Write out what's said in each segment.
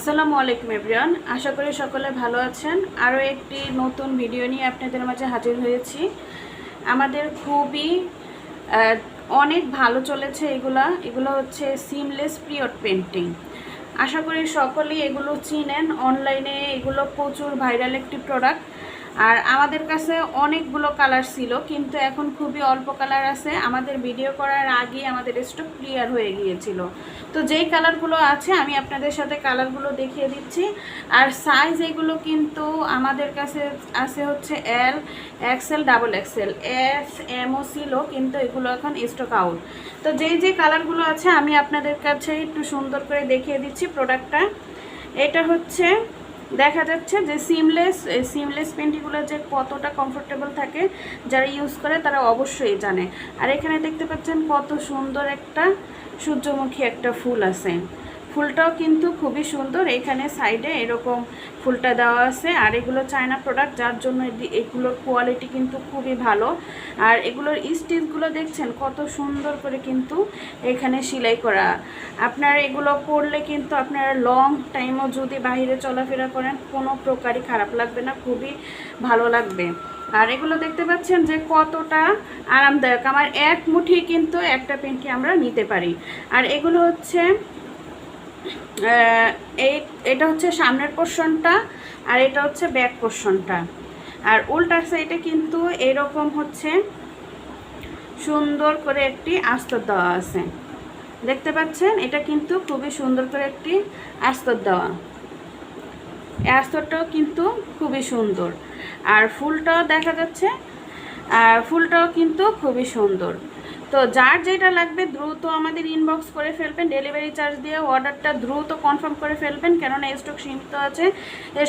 আসসালামু আলাইকুম এভরিওয়ান আশা করি সকলে ভালো আছেন। আরও একটি নতুন ভিডিও নিয়ে আপনাদের মাঝে হাজির হয়েছি। আমাদের খুবই অনেক ভালো চলেছে এগুলা। এগুলো হচ্ছে সিমলেস পিরিয়ড পেন্টিং আশা করি সকলেই এগুলো চিনেন। অনলাইনে এগুলো প্রচুর ভাইরাল একটি প্রোডাক্ট আর আমাদের কাছে অনেকগুলো কালার ছিল, কিন্তু এখন খুবই অল্প কালার আছে। আমাদের ভিডিও করার আগে আমাদের স্টক ক্লিয়ার হয়ে গিয়েছিল। তো যেই কালারগুলো আছে, আমি আপনাদের সাথে কালারগুলো দেখিয়ে দিচ্ছি। আর সাইজ এগুলো কিন্তু আমাদের কাছে আছে হচ্ছে L XL double XL S এমও ছিল, কিন্তু এগুলো এখন স্টক আউট তো যেই যে কালারগুলো আছে, আমি আপনাদের কাছে একটু সুন্দর করে দেখিয়ে দিচ্ছি প্রোডাক্টটা এটা হচ্ছে দেখা যাচ্ছে যে সিমলেস সিমলেস পেন্টিগুলো যে কতটা কমফোর্টেবল থাকে, যারা ইউজ করে তারা অবশ্যই জানে। আর এখানে দেখতে পাচ্ছেন কত সুন্দর একটা সূর্যমুখী একটা ফুল আছে। ফুলটাও কিন্তু খুবই সুন্দর। এখানে সাইডে এরকম ফুলটা দেওয়া আছে। আর এগুলো চায়না প্রোডাক্ট যার জন্য এগুলোর কোয়ালিটি কিন্তু খুবই ভালো। আর এগুলোর স্টিচগুলো দেখছেন, কত সুন্দর করে কিন্তু এখানে সেলাই করা। আপনার এগুলো পরলে কিন্তু আপনারা লং টাইমও যদি বাইরে চলাফেরা করেন, কোনো প্রকারই খারাপ লাগবে না, খুবই ভালো লাগবে। আর এগুলো দেখতে পাচ্ছেন যে কতটা আরামদায়ক। আমার এক মুঠি কিন্তু একটা পেন্টি আমরা নিতে পারি। আর এগুলো হচ্ছে এই এটা হচ্ছে সামনের পোর্শনটা আর এটা হচ্ছে ব্যাক পোর্শনটা আর উল্টা সাইডে কিন্তু এরকম হচ্ছে সুন্দর করে একটি আস্তর দেওয়া আছে। দেখতে পাচ্ছেন? এটা কিন্তু খুবই সুন্দর করে একটি আস্তর দেওয়া। এই আস্তরটাও কিন্তু খুবই সুন্দর। আর ফুলটাও দেখা যাচ্ছে। আর ফুলটাও কিন্তু খুবই সুন্দর। তো যার যেটা লাগবে দ্রুত আমাদের ইনবক্স করে ফেলবেন ডেলিভারি চার্জ দিয়ে অর্ডারটা দ্রুত কনফার্ম করে ফেলবেন, কেননা স্টক সীমিত আছে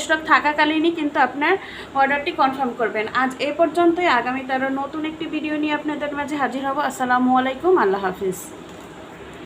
স্টক থাকাকালীনই কিন্তু আপনার অর্ডারটি কনফার্ম করবেন। আজ এ পর্যন্তই আগামী তারা নতুন একটি ভিডিও নিয়ে আপনাদের মাঝে হাজির হব। আসসালামু আলাইকুম, আল্লাহ হাফিজ।